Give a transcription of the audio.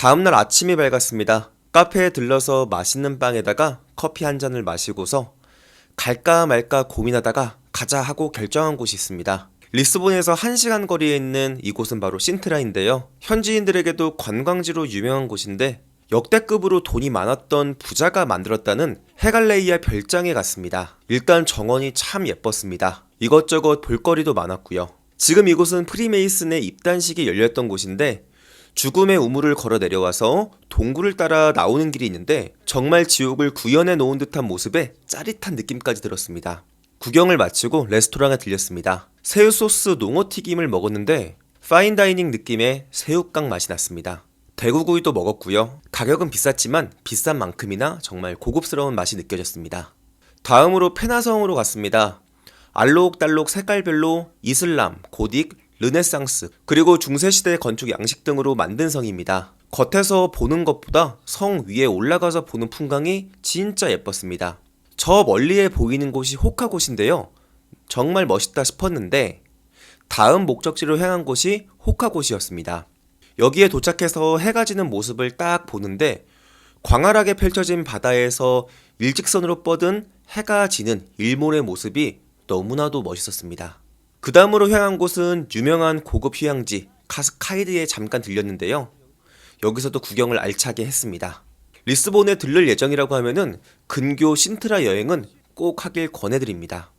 다음날 아침이 밝았습니다. 카페에 들러서 맛있는 빵에다가 커피 한 잔을 마시고서 갈까 말까 고민하다가 가자 하고 결정한 곳이 있습니다. 리스본에서 1시간 거리에 있는 이곳은 바로 신트라인데요. 현지인들에게도 관광지로 유명한 곳인데 역대급으로 돈이 많았던 부자가 만들었다는 헤갈레이아 별장에 갔습니다. 일단 정원이 참 예뻤습니다. 이것저것 볼거리도 많았고요. 지금 이곳은 프리메이슨의 입단식이 열렸던 곳인데 죽음의 우물을 걸어 내려와서 동굴을 따라 나오는 길이 있는데 정말 지옥을 구현해 놓은 듯한 모습에 짜릿한 느낌까지 들었습니다. 구경을 마치고 레스토랑에 들렸습니다. 새우 소스 농어 튀김을 먹었는데 파인다이닝 느낌의 새우깡 맛이 났습니다. 대구구이도 먹었고요. 가격은 비쌌지만 비싼 만큼이나 정말 고급스러운 맛이 느껴졌습니다. 다음으로 페나성으로 갔습니다. 알록달록 색깔별로 이슬람, 고딕, 르네상스, 그리고 중세시대 건축 양식 등으로 만든 성입니다. 겉에서 보는 것보다 성 위에 올라가서 보는 풍광이 진짜 예뻤습니다. 저 멀리에 보이는 곳이 호카곳인데요. 정말 멋있다 싶었는데 다음 목적지로 향한 곳이 호카곳이었습니다. 여기에 도착해서 해가 지는 모습을 딱 보는데 광활하게 펼쳐진 바다에서 일직선으로 뻗은 해가 지는 일몰의 모습이 너무나도 멋있었습니다. 그 다음으로 향한 곳은 유명한 고급 휴양지 카스카이드에 잠깐 들렸는데요. 여기서도 구경을 알차게 했습니다. 리스본에 들를 예정이라고 하면은 근교 신트라 여행은 꼭 하길 권해드립니다.